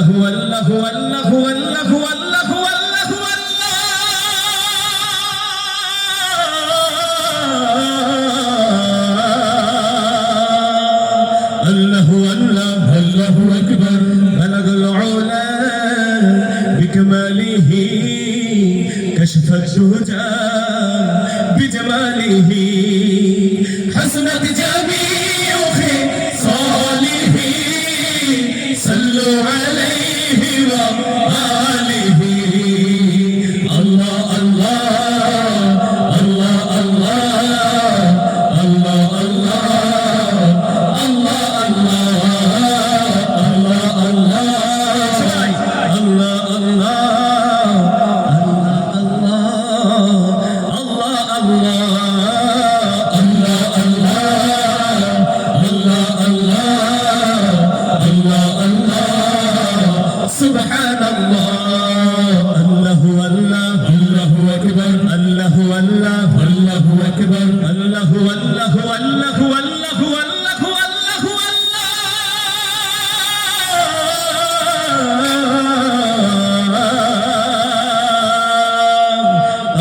هو الله هو الله هو الله هو الله الله أكبر بلغ العلا بكماله كشف الدجى بجماله حسنت جميل الله الله الله الله الله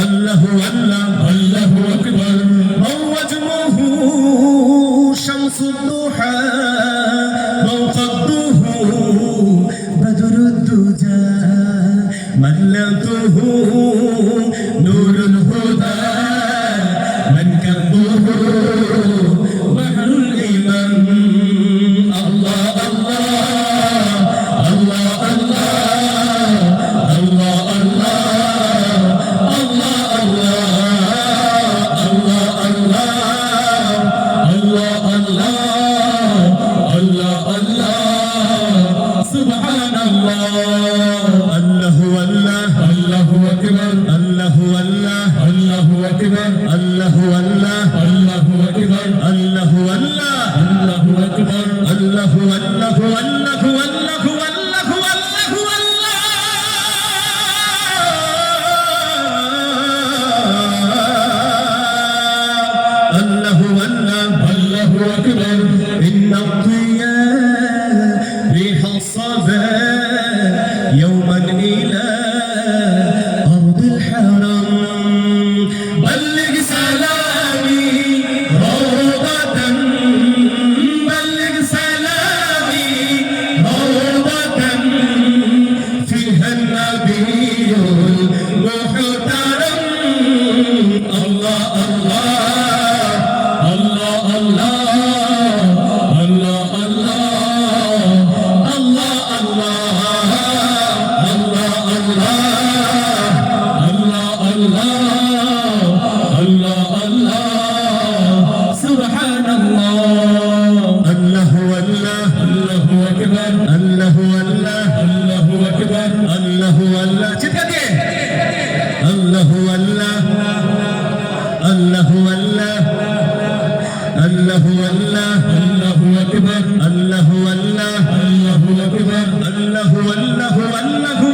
الله الله الله أكبر هو وجهه شمس الضحى موقده بدر الدجى ملته نور الله الله الله أكبر الله الله الله أكبر الله الله الله أكبر الله الله الله الله الله الله الله الله أكبر إن الضياء ريح الصبا يوما إلى আকবার, আল্লাহু আল্লাহ, আল্লাহু আকবার, আল্লাহু আল্লাহ, চিৎকার দিয়ে। আল্লাহু আল্লাহ আল্লাহু আল্লাহ আল্লাহু আল্লাহ, আল্লাহু আকবার, আল্লাহু আল্লাহ, আল্লাহু আকবার, আল্লাহু আল্লাহু আল্লাহু